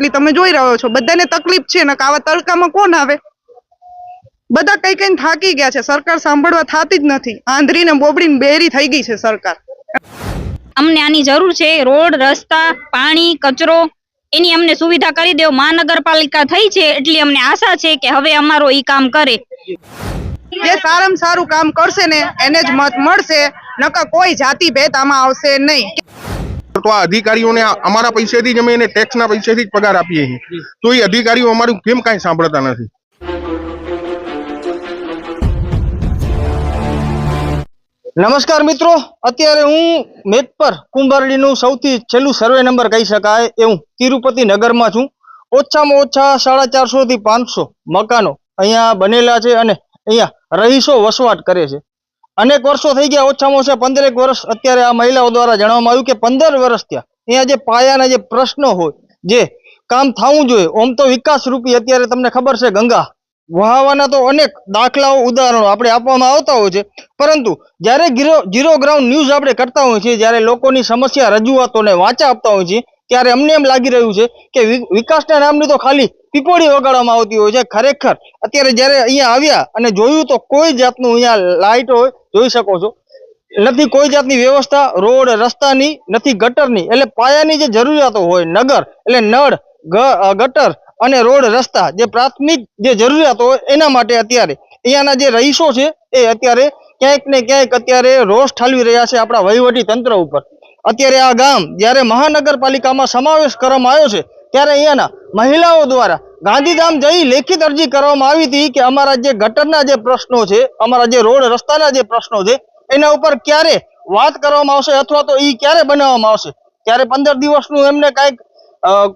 એટલી તમે જોઈ રહ્યો છો. બધાને તકલીફ છે ને આવા તડકામાં કોણ આવે? બધા કઈ કઈ થાકી ગયા છે. સરકાર સાંભળવા થતી જ નથી. આંધરીને ને બોબડી ને બેરી થઈ ગઈ છે સરકાર. અમને આની જરૂર છે. રોડ રસ્તા પાણી કચરો એની અમને સુવિધા કરી દેવો મહાનગરપાલિકા થઈ છે એટલી અમને આશા છે કે હવે અમારો ઈ કામ કરે. જે સારામાં સારું કામ કરશે ને એને જ મત મળશે. નકર કોઈ જાતિ ભેદ આમાં આવશે નહીં. તો આ અધિકારીઓને અમારા પૈસેથી જ અમે એને ટેક્સના પૈસેથી જ પગાર આપીએ છીએ. તો એ અધિકારીઓ અમારું કેમ કાંઈ સાંભળતા નથી? નમસ્કાર મિત્રો. અત્યારે હું મેઘપર કુંભારડીનું સૌથી છેલ્લું સર્વે નંબર કહી શકાય એવું તિરુપતિ નગરમાં છું. ઓછામાં ઓછા સાડા ચારસો થી પાંચસો મકાનો અહીંયા બનેલા છે અને અહીંયા રહીશો વસવાટ કરે છે. અનેક વર્ષો થઈ ગયા, ઓછામાં ઓછા પંદરેક વર્ષ અત્યારે આ મહિલાઓ દ્વારા જણાવવામાં આવ્યું કે પંદર વર્ષ થયા. અહીંયા જે પાયાના જે પ્રશ્નો હોય, જે કામ થવું જોઈએ, ઓમ તો વિકાસ રૂપી અત્યારે તમને ખબર છે ગંગા. વહાવાના તો અનેક દાખલાઓ, ઉદાહરણો આપણે આપવામાં આવતા હોય છે. પરંતુ જ્યારે જીરો જીરો ગ્રાઉન્ડ ન્યૂઝ આપણે કરતા હોઈએ છીએ, જ્યારે લોકોની સમસ્યા રજૂઆતોને વાંચા આપતા હોઈએ છીએ, ત્યારે અમને એમ લાગી રહ્યું છે કે વિકાસના નામની તો ખાલી પીપોળી વગાડવામાં આવતી હોય છે. ખરેખર અત્યારે જ્યારે અહીંયા આવ્યા અને જોયું તો કોઈ જાતનું અહીંયા લાઇટ હોય જોઈ શકો છો. નથી કોઈ જાતની વ્યવસ્થા, રોડ, રસ્તાની, નથી ગટરની. એટલે પાયાની જે જરૂરિયાતો હોય, નગર, એટલે નળ ગટર અને રોડ, રસ્તા, જે પ્રાથમિક જે જરૂરિયાતો હોય, એના માટે અત્યારે અહીંયાના જે રહીશો છે, એ અત્યારે ક્યાંક ને ક્યાંક અત્યારે રોષ ઠાલવી રહ્યા છે આપણા વહીવટી તંત્ર ઉપર. અત્યારે આ ગામ જ્યારે મહાનગરપાલિકામાં સમાવેશ કરવામાં આવ્યો છે, ત્યારે અહીંયાના મહિલાઓ દ્વારા ગાંધીધામ જઈ લેખિત અરજી કરવામાં આવી હતી કે અમારા જે ગટરના જે પ્રશ્નો છે, અમારા જે રોડ રસ્તાના જે પ્રશ્નો છે, એના ઉપર ક્યારે વાત કરવામાં આવશે અથવા તો એ ક્યારે બનાવવામાં આવશે? ત્યારે પંદર દિવસનું એમને કાંઈક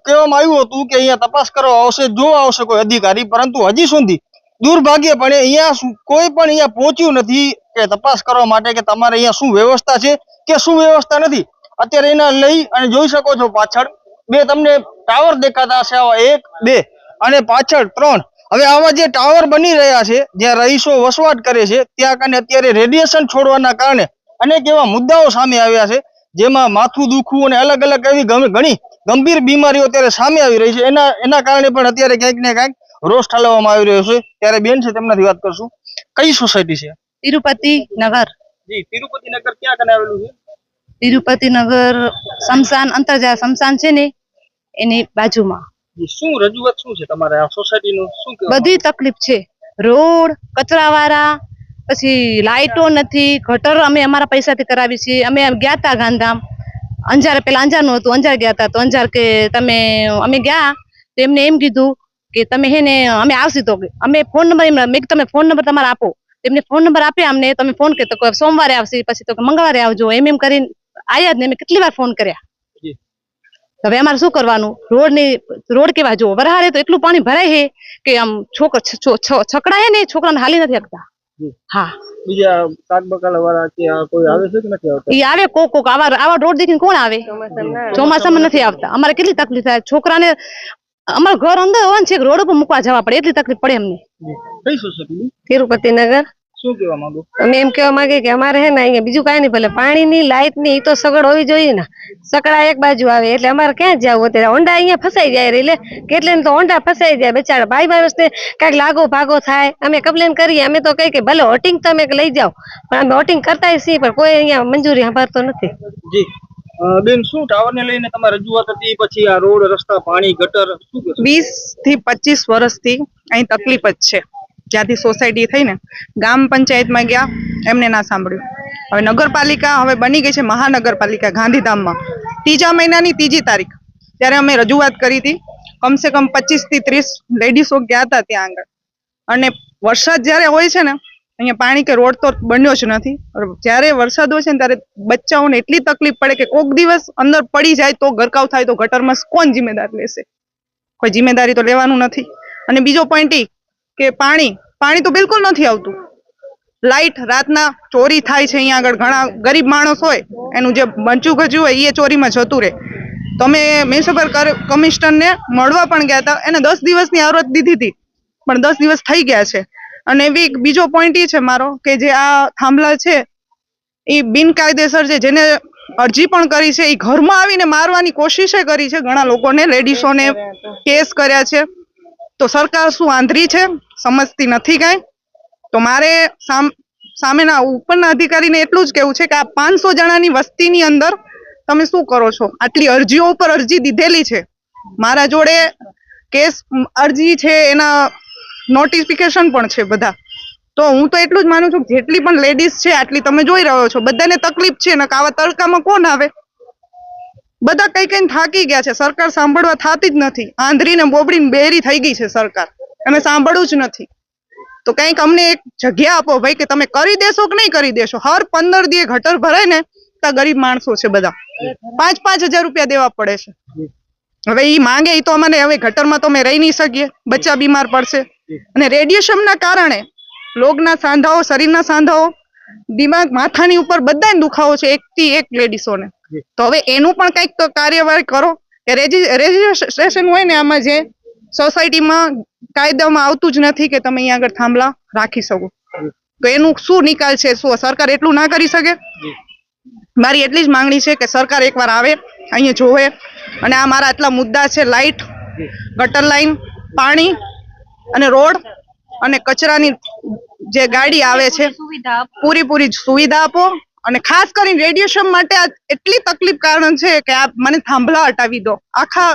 કહેવામાં આવ્યું હતું કે અહીંયા તપાસ કરવા આવશે, જોવા આવશે કોઈ અધિકારી, પરંતુ હજી સુધી દુર્ભાગ્યપણે અહીંયા કોઈ પણ અહીંયા પહોંચ્યું નથી કે તપાસ કરવા માટે કે તમારે અહીંયા શું વ્યવસ્થા છે કે શું વ્યવસ્થા નથી. અત્યારે એના લઈ અને જોઈ શકો છો પાછળ, બે તમને ટાવર દેખાતા હશે, આવા એક, બે. અને પાછળ ત્રણ. હવે આવા જે ટાવર બની રહ્યા છે જ્યાં રહીશો વસવાટ કરે છે ત્યાં કારણે અત્યારે રેડિયેશન છોડવાના કારણે અનેક એવા મુદ્દાઓ સામે આવ્યા છે જેમાં માથું દુખવું અને અલગ અલગ એવી ઘણી ગંભીર બીમારીઓ અત્યારે સામે આવી રહી છે. એના એના કારણે પણ અત્યારે ક્યાંક ને ક્યાંક રોષ ઠાલવવામાં આવી રહ્યો છે. ત્યારે બેન છે તેમનાથી વાત કરશું. કઈ સોસાયટી છે? તિરુપતિ નગર. જી તિરુપતિ નગર ક્યાં કને આવેલું છે? તિરુપતિ નગર શમશાન અંતરજા શમશાન છે ને એની બાજુમાં. શું રજૂઆત શું છે તમારે? આ સોસાયટીનું શું બધી તકલીફ છે. રોડ કચરાવાળા પછી લાઇટો નથી ગટર અમે અમારા પૈસાથી કરાવી છીએ. અમે ગયા તા ગાંધામ. અંજાર પેલા અંજારનું હતું અંજાર ગયા તા તો અંજાર કે તમે અમે ગયા તો એમને એમ કીધું કે તમે હે ને અમે આવશી તો અમે ફોન નંબર એમ મેં તમે ફોન નંબર તમારે આપો. એમને ફોન નંબર આપ્યા અમને તમે ફોન કે તો સોમવારે આવશે પછી તો મંગળવારે આવજો. એમ એમ કરીને આવ્યા જ ને અમે કેટલી વાર ફોન કર્યા. હવે અમારે શું કરવાનું? રોડની રોડ કેવા? જો વરહારે તો એટલું પાણી ભરાય છે કે આમ છોકરા છકડા હે ને છોકરાને હાલી નથી શકતા હા. બીજા શાક બકાલા કે કોઈ આવે છે કે નથી આવતા? ઈ આવે કોક કોક આવા આવા રોડ દેખીને કોણ આવે? ચોમાસામાં નથી આવતા. અમારે કેટલી તકલીફ થાય? છોકરાને અમારું ઘર અંદર હોય ને રોડ ઉપર મૂકવા જવા પડે. એટલી તકલીફ પડે અમને. કઈ સોસાયટી તિરુપતિ નગર શું કહેવા માંગો? અમે એમ કહેવા માંગે કે અમારે હે ને અહીંયા બીજું કાંઈ નહીં ભલે પાણીની લાઇટની એ તો સગડ હોવી જોઈએ ને. સકડા એક બાજુ આવે એટલે અમારે ક્યાં જવું અત્યારે? ઓંડા અહીંયા ફસાઈ જાય રે એટલે કેટલે ને તો ઓંડા ફસાઈ જાય બચારા. ભાઈ માણસને કાંઈક લાગો ભાગો થાય. અમે કમ્પ્લેન કરીએ અમે તો કઈ કે ભલે હોટિંગ તમે લઈ જાઓ પણ અમે હોટિંગ કરતા છીએ પણ કોઈ અહીંયા મંજૂરી સાંભળતો નથી. જી. બેન શું ટાવર ને લઈને તમારે રજૂઆત હતી? પછી આ રોડ રસ્તા પાણી ગટર શું વીસથી પચીસ વર્ષથી અહીં તકલીફ જ છે. જ્યાંથી સોસાયટી થઈ ને ગામ પંચાયતમાં ગયા, એમને ના સાંભળ્યું. હવે નગરપાલિકા હવે બની ગઈ છે મહાનગરપાલિકા ગાંધીધામમાં. ત્રીજા મહિનાની ત્રીજી તારીખ, ત્યારે અમે રજૂઆત કરી હતી, કમસે કમ પચીસથી ત્રીસ લેડીઝો ગયા હતા ત્યાં આગળ. અને વરસાદ જ્યારે હોય છે ને, અહીંયા પાણી કે રોડ તો બન્યો જ નથી. જ્યારે વરસાદ હોય છે ને, ત્યારે બચ્ચાઓને એટલી તકલીફ પડે કે કોક દિવસ અંદર પડી જાય તો ગરકાવ થાય, તો ગટરમાં કોણ જિમ્મેદાર લેશે? કોઈ જિમ્મેદારી તો લેવાનું નથી. અને બીજો પોઈન્ટ એ કે પાણી પાણી તો બિલકુલ નથી આવતું. લાઇટ રાતના ચોરી થાય છે અહીંયા આગળ. ઘણા ગરીબ માણસ હોય, એનું જે બચું ગજું હોય એ ચોરીમાં જતું રહે. તમે મ્યુનિસિપલ કમિશનરને મળવા પણ ગયા હતા એને દસ દિવસની આવરત દીધી હતી પણ દસ દિવસ થઈ ગયા છે. અને એવી એક બીજો પોઈન્ટ એ છે મારો, કે જે આ થાંભલા છે એ બિનકાયદેસર છે, જેને અરજી પણ કરી છે એ ઘરમાં આવીને મારવાની કોશિશે કરી છે. ઘણા લોકોને લેડીઝોને કેસ કર્યા છે. તો સરકાર શું આંધળી છે? સમજતી નથી કાંઈ? તો મારે સામ, સામેના ઉપરના અધિકારીને એટલું જ કહેવું છે કે આ પાંચસો જણાની વસ્તીની અંદર તમે શું કરો છો? આટલી અરજીઓ ઉપર અરજી દીધેલી છે. મારા જોડે કેસ અરજી છે, એના નોટિફિકેશન પણ છે બધા. તો હું તો એટલું જ માનું છું જેટલી પણ લેડીઝ છે, આટલી તમે જોઈ રહ્યો છો. બધાને તકલીફ છે ને આવા તડકામાં કોણ આવે? બધા કઈ કઈ થાકી ગયા છે. સરકાર સાંભળવા થતી જ નથી. આંધળીને બોબડી બેરી થઈ ગઈ છે સરકાર. અમે સાંભળવું જ નથી. તો કંઈક અમને એક જગ્યા આપો ભાઈ કે તમે કરી દેશો કે નહીં કરી દેશો? હર પંદર દિવસ ગટર ભરાય ને તો ગરીબ માણસો છે બધા. પાંચ પાંચ હજાર રૂપિયા દેવા પડે છે. હવે ઈ માંગે એ તો અમને હવે ગટરમાં તો અમે રહી નહીં શકીએ. બચ્ચા બીમાર પડશે. અને રેડિયેશનના કારણે લોગના સાંધાઓ, શરીરના સાંધાઓ, દિમાગ, માથાની ઉપર બધાને દુખાવો છે. એકથી એક લેડીસોને. તો હવે એનું પણ કંઈક તો કાર્યવાહી કરો. કે રજીસ્ટ્રેશન હોય ને આમાં જે સોસાયટીમાં કાયદામાં આવતું જ નથી કે તમે અહીંયા આગળ થાંભલા રાખી શકો. તો એનું શું નિકાલ છે? શું સરકાર એટલું ના કરી શકે? મારી એટલી જ માંગણી છે કે સરકાર એકવાર આવે અહીંયા જોવે. અને આ મારા આટલા મુદ્દા છે લાઇટ ગટર લાઈન પાણી અને રોડ અને કચરાની જે ગાડી આવે છે પૂરી પૂરી સુવિધા આપો. અને ખાસ કરીને રેડિયેશન માટે આ એટલી તકલીફ કારણ છે કે આ મને થાંભલા હટાવી દો. આખા,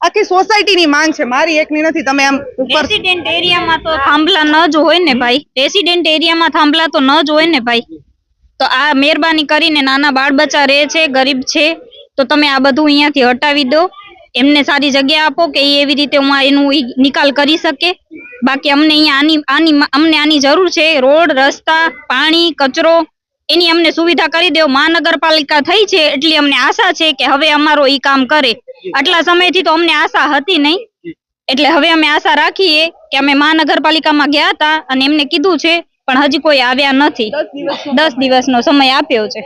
આખી સોસાયટીની માંગ છે. મારી એકની નથી. તમે આમ ઉપર રેસિડેન્ટ એરિયામાં તો થાંભલા ન જ હોય ને ભાઈ. રેસિડેન્ટ એરિયામાં થાંભલા તો ન જ હોય ને ભાઈ. તો આ મહેરબાની કરીને નાના બાળ બચ્ચા રહે છે, ગરીબ છે, તો તમે આ બધું અહીંયાથી હટાવી દો. એમને સારી જગ્યા આપો કે એવી રીતે હું એનું નિકાલ કરી શકે. બાકી અમને અહીંયા આની આની, અમને આની જરૂર છે. રોડ, રસ્તા, પાણી, કચરો એની અમને સુવિધા કરી દેવો. મહાનગરપાલિકા થઈ છે એટલી અમને આશા છે કે હવે અમારો ઈ કામ કરે. આટલા સમયથી તો અમને આશા હતી નહીં. એટલે હવે અમે આશા રાખીએ કે અમે મહાનગરપાલિકામાં ગયા હતા અને એમને કીધું છે, પણ હજી કોઈ આવ્યા નથી. દસ દિવસનો સમય આપ્યો છે.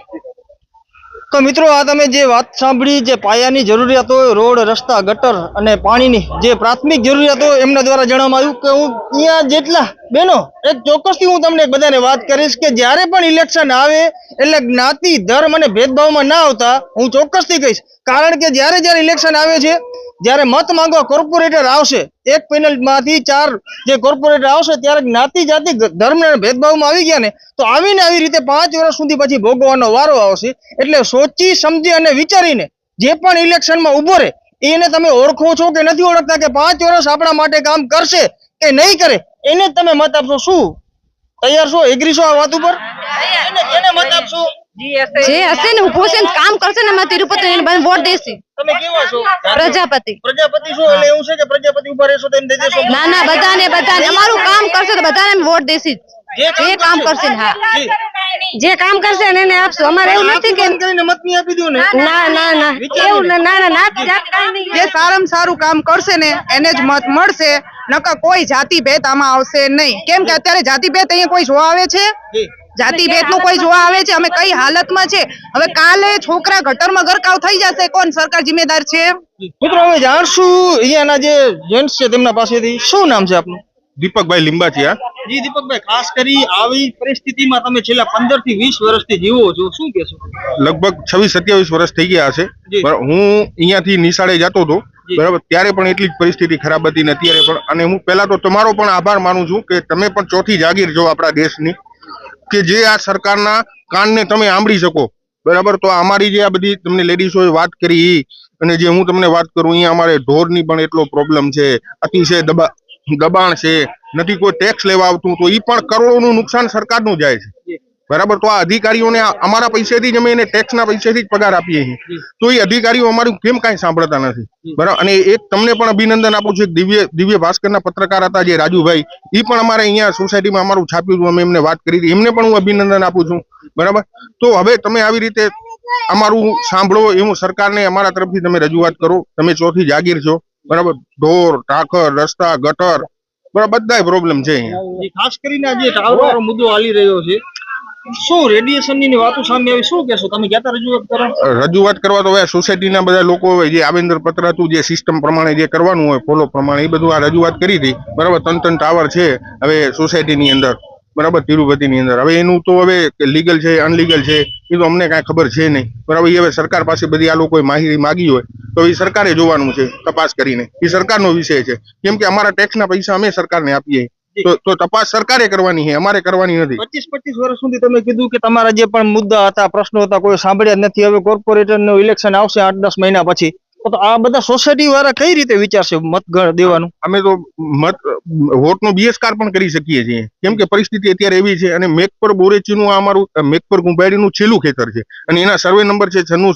તો મિત્રો આ તમે જે વાત સાંભળી, જે પાયાની જરૂરિયાતો રોડ, રસ્તા, ગટર અને પાણીની જે પ્રાથમિક જરૂરિયાતો એમના દ્વારા જણાવવામાં આવ્યું કે હું અહીંયા જેટલા બહેનો એક ચોક્કસથી હું તમને બધાને વાત કરીશ કે જ્યારે પણ ઇલેક્શન આવે, એટલે જ્ઞાતિ, ધર્મ અને ભેદભાવમાં ના આવતા, હું ચોક્કસથી કહીશ. કારણ કે જ્યારે જ્યારે ઇલેક્શન આવે છે જ્યારે મત માંગવા કોર્પોરેટર આવશે એક પેનલમાંથી ચાર જે કોર્પોરેટર આવશે ત્યારે જ્ઞાતિ જાતિ ધર્મને ધર્મ ભેદભાવમાં આવી ગયા ને તો આવીને આવી રીતે પાંચ વર્ષ સુધી પછી ભોગવવાનો વારો આવશે. એટલે સોચી સમજી અને વિચારીને જે પણ ઇલેક્શનમાં ઊભો રહે એને તમે ઓળખો છો કે નથી ઓળખતા કે પાંચ વર્ષ આપણા માટે કામ કરશે કે નહીં કરે એને તમે મત આપશો. શું? તૈયાર છો? એગ્રી છો આ વાત ઉપર? એને મત આપશો. જે હશે ને ઊભો છે ને કામ કરશે ને એમાં તિરુપતિ વોટ દેશે. તમે કેવા છો? પ્રજાપતિ. પ્રજાપતિ શું એટલે એવું છે કે પ્રજાપતિ ઉપર રહેશો તો એને ના ના બધાને બધાને. અમારું કામ કરશે તો બધાને વોટ દેશી જે. કામ કરશે. હા. જે. કામ કરશે ને એને આપશું. અમારે એવું નથી કે મત નહીં આપી દઉં ને. ના ના ના એવું ના ના ના ના જે સારામાં સારું કામ કરશે ને એને જ મત મળશે. નકર કોઈ જાતિ ભેદ આમાં આવશે નહીં. કેમ કે અત્યારે જાતિ ભેદ અહીંયા કોઈ જોવા આવે છે. જાતિ ભેદનું કોઈ જોવા આવે છે? અમે કઈ હાલતમાં છે? હવે કાલે છોકરા ગટરમાં ગરકાવ થઈ જશે. કોણ સરકાર જિમ્મેદાર છે? મિત્રો હવે જાણશું. અહીંયાના જે જેન્ટ્સ છે તેમના પાસેથી શું નામ છે આપનું? દીપકભાઈ લીંબાચિયા જી દીપકભાઈ ખાસ કરી આવી પરિસ્થિતિમાં તમે છેલ્લા પંદરથી વીસ વર્ષથી જીવો છો. શું કહેશો? લગભગ છવ્વીસ સત્યાવીસ વર્ષ થઈ ગયા છે પણ હું અહીંયાથી નિશાળે જતો હતો. બરાબર? ત્યારે પણ એટલી જ પરિસ્થિતિ ખરાબ હતી ને અત્યારે પણ. અને હું પહેલા તો તમારો પણ આભાર માનું છું કે તમે પણ ચોથી જાગીર છો આપણા દેશની. કે જે આ સરકારના કાનને તમે આંબળી શકો. બરાબર? તો અમારી જે આ બધી તમને લેડીઝોએ વાત કરી અને જે હું તમને વાત કરું અહીંયા અમારે ઢોરની પણ એટલો પ્રોબ્લેમ છે. અતિશય દબા, દબાણ છે. નથી કોઈ ટેક્સ લેવા આવતું તો એ પણ કરોડોનું નુકસાન સરકારનું જાય છે. બરાબર? તો આ અધિકારીઓને અમારા પૈસેથી જ અમે એને ટેક્સના પૈસેથી જ પગાર આપીએ છીએ. તો એ અધિકારીઓ અમારું કેમ કાંઈ સાંભળતા નથી? બરાબર? અને એક તમને પણ અભિનંદન આપું છું. દિવ્ય દિવ્ય ભાસ્કરના પત્રકાર હતા જે રાજુભાઈ એ પણ અમારે અહીંયા સોસાયટીમાં અમારું છાપ્યું હતું. અમે એમને વાત કરી હતી. એમને પણ હું અભિનંદન આપું છું. બરાબર? તો હવે તમે આવી રીતે અમારું સાંભળો એવું સરકારને અમારા તરફથી તમે રજૂઆત કરો. તમે ચોથી જાગીર છો. બરાબર? ઢોર ટાકર રસ્તા ગટર. બરાબર? બધાય પ્રોબ્લેમ છે અહીંયા. ખાસ કરીને જે મુદ્દો હાલી રહ્યો છે. શું રેડિયેશનની વાતો સામે આવી? શું કહેશો? તમે ગયા રજૂઆત કરો? રજૂઆત કરવા તો હવે સોસાયટીના બધા લોકો હોય, જે આવેન્દ્ર પત્ર હતું જે સિસ્ટમ પ્રમાણે જે કરવાનું હોય, ફોલો પ્રમાણે એ બધું આ રજૂઆત કરી હતી. બરાબર ત્રણ ત્રણ ટાવર છે હવે સોસાયટીની અંદર. બરાબર તિરુપતિની અંદર. હવે એનું તો હવે લીગલ છે અનલીગલ છે, એ તો અમને કાંઈ ખબર છે નહીં. બરાબર એ હવે સરકાર પાસે બધી આ લોકોએ માહિતી માગી હોય, તો એ સરકારે જોવાનું છે, તપાસ કરીને. એ સરકારનો વિષય છે. કેમ કે અમારા ટેક્સના પૈસા અમે સરકારને આપીએ. તો તપાસ સરકારે કરવાની છે અમારે કરવાની નથી. પચીસ પચીસ વર્ષ સુધી તમે કીધું કે તમારા જે પણ મુદ્દા હતા પ્રશ્નો હતા કોઈ સાંભળ્યા નથી. હવે કોર્પોરેટરનું ઇલેક્શન આવશે આઠ દસ મહિના પછી. તો આ બધા સોસાયટી વાળા કઈ રીતે વિચારશે મત ગણ દેવાનું? અમે તો મત વોટનો બહિષ્કાર પણ કરી શકીએ છીએ. કેમ કે પરિસ્થિતિ અત્યારે એવી છે અને મેઘપર બોરેચીનું આ અમારું મેઘપર કુંભારીનું છેલ્લું ખેતર છે. અને એના સર્વે નંબર છે છન્નું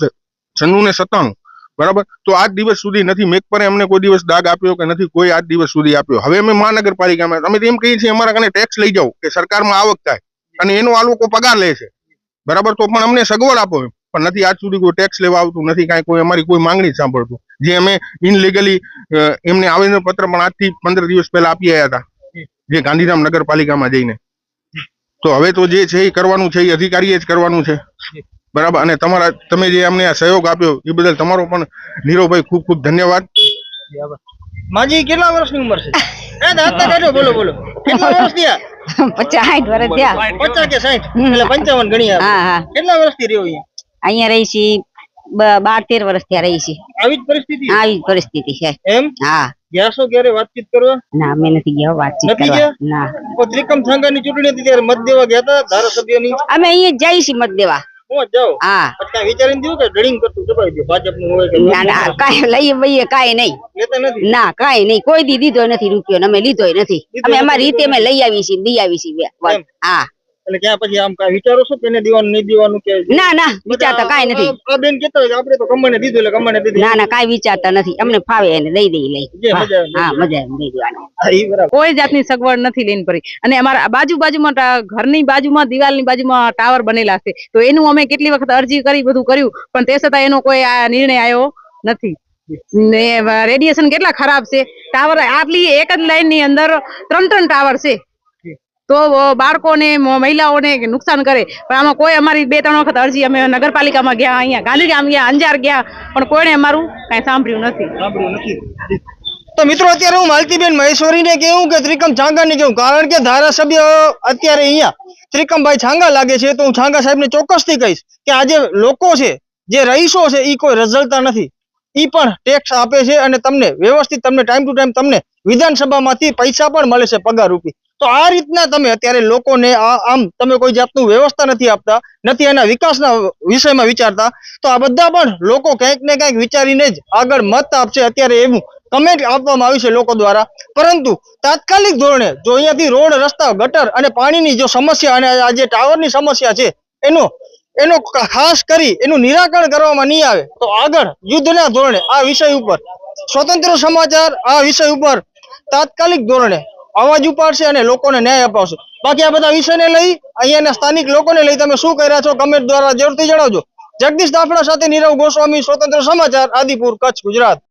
છન્નું ને સત્તાણું. બરાબર? તો આજ દિવસ સુધી નથી મેક પર અમને કોઈ દિવસ દાગ આપ્યો કે નથી, કોઈ આજ દિવસ સુધી આપ્યો. હવે અમે મહાનગરપાલિકામાં, અમે એમ કહીએ છીએ, અમારા કને ટેક્સ લઈ જાઓ, કે સરકારમાં આવક થાય, અને એનો આ લોકો પગાર લે છે. બરાબર? તો પણ અમને સગવડ આપો. પણ નથી, આજ સુધી કોઈ ટેક્સ લેવા આવતું નથી, કાંઈ કોઈ અમારી કોઈ માંગણી સાંભળતું. જે અમે ઇનલીગલી એમને આવેદનપત્ર પણ આજથી પંદર દિવસ પહેલા આપી આવ્યા હતા, જે ગાંધીધામ નગરપાલિકામાં જઈને. તો હવે તો જે છે એ કરવાનું છે, એ અધિકારીએ જ કરવાનું છે. બરાબર? અને તમારા તમે જે અમને આ સહયોગ આપ્યો એ બદલ તમારો પણ નીરવભાઈ ખૂબ ખૂબ ધન્યવાદ. માજી કેટલા વર્ષની ઉંમર છે? એ દાદા કાઢો બોલો બોલો. કેટલા વર્ષ થયા? પચાસ સાઠ વર્ષ થયા. પચાસ કે સાઠ? એટલે પંચાવન ગણી હા હા. કેટલા વર્ષથી રહ્યો અહીંયા? અહીંયા રહી છી બાર તેર વર્ષ ત્યાં રહી છી. આવી જ પરિસ્થિતિ આવી જ પરિસ્થિતિ છે. એમ? હા. ગ્યાસો ક્યારે વાતચીત કરવા? ના મેં નથી ગયા વાતચીત કરવા. ના. ત્રિકમ સંઘાની ચૂંટણી હતી ત્યારે મત દેવા ગયા હતા ધારાસભ્યની? અમે અહીંયા જ જઈએ છીએ મત દેવા. હું જ હા. અત્યારે વિચારીને દીધું કે ડ્રિંક કરતું દબાઈ દો ભાજપનું હોય કે ના ના કાંઈ લઈએ કાંઈ નહીં. લેતા નથી? ના કાઈ નહીં. કોઈ દી દીધો નથી રૂપિયો અમે લીધો નથી. અમે અમારી રીતે અમે લઈ આવી છીએ દી આવી છીએ હા. એટલે ક્યાં પછી આમ કાંઈ વિચારો છો કે એને દેવાનું નહીં દેવાનું કે ના ના વિચારતા કાંઈ નથી. આ બેન કહેતા હોય આપણે તો કમાને દીધું એટલે કમાને દીધું. ના ના કાંઈ વિચારતા નથી. અમને ફાવે એને દઈ દઈ લઈ. હા મજા એમ દઈ દેવાનું. કોઈ જાતની સગવડ નથી લઈને પડી અને અમારા બાજુ બાજુમાં ઘરની બાજુમાં દિવાલની બાજુમાં ટાવર બનેલા છે. તો એનું અમે કેટલી વખત અરજી કરી બધું કર્યું. પણ તે છતાં એનો કોઈ આ નિર્ણય આવ્યો નથી. ને રેડિયેશન કેટલા ખરાબ છે. ટાવર આટલી એક જ લાઈનની અંદર ત્રણ ત્રણ ટાવર છે. તો બાળકોને મહિલાઓને નુકસાન કરે. પણ આમાં કોઈ અમારી બે ત્રણ વખત અરજી અમે નગરપાલિકામાં ગયા અહીંયા ગાંધીધામ ગયા અંજાર ગયા પણ કોઈને અમારું કઈ સાંભળ્યું નથી. તો મિત્રો અત્યારે હું માલતીબેન મહેશ્વરીને કેવું કે ત્રિકમ છાંગાને કેવું? કારણ કે ધારાસભ્ય અત્યારે અહીંયા ત્રિકમભાઈ છાંગા લાગે છે તો હું છાંગા સાહેબને ચોક્કસથી કહીશ કે આજે લોકો છે જે રહીશો છે એ કોઈ રઝળતા નથી. ઈ પણ ટેક્સ આપે છે અને તમને વ્યવસ્થિત તમને ટાઈમ ટુ ટાઈમ તમને વિધાનસભામાંથી પૈસા પણ મળે છે પગાર રૂપી. તો આ રીતના તમે અત્યારે લોકોને આમ તમે કોઈ જાતનું વ્યવસ્થા નથી આપતા, નથી એના વિકાસના વિષયમાં વિચારતા, તો આ બધા પણ લોકો ક્યાંક ને કંઈક વિચારીને જ આગળ મત આપશે અત્યારે એવું કમેન્ટ આપવામાં આવી છે લોકો દ્વારા. પરંતુ તાત્કાલિક ધોરણે જો અહીંયાથી રોડ, રસ્તા, ગટર અને પાણીની જો સમસ્યા અને આ જે ટાવરની સમસ્યા છે, એનો એનો ખાસ કરી એનું નિરાકરણ કરવામાં નહીં આવે, તો આગળ યુદ્ધના ધોરણે આ વિષય ઉપર, સ્વતંત્ર સમાચાર આ વિષય ઉપર તાત્કાલિક ધોરણે અવાજ ઉપાડશે અને લોકોને ન્યાય અપાવશે. બાકી આ બધા વિષયને લઈ અહીંયાના સ્થાનિક લોકોને લઈ તમે શું કર્યા છો કમેન્ટ દ્વારા જરૂરથી જણાવજો. જગદીશ દાફડા સાથે નીરવ ગોસ્વામી, સ્વતંત્ર સમાચાર, આદિપુર, કચ્છ, ગુજરાત.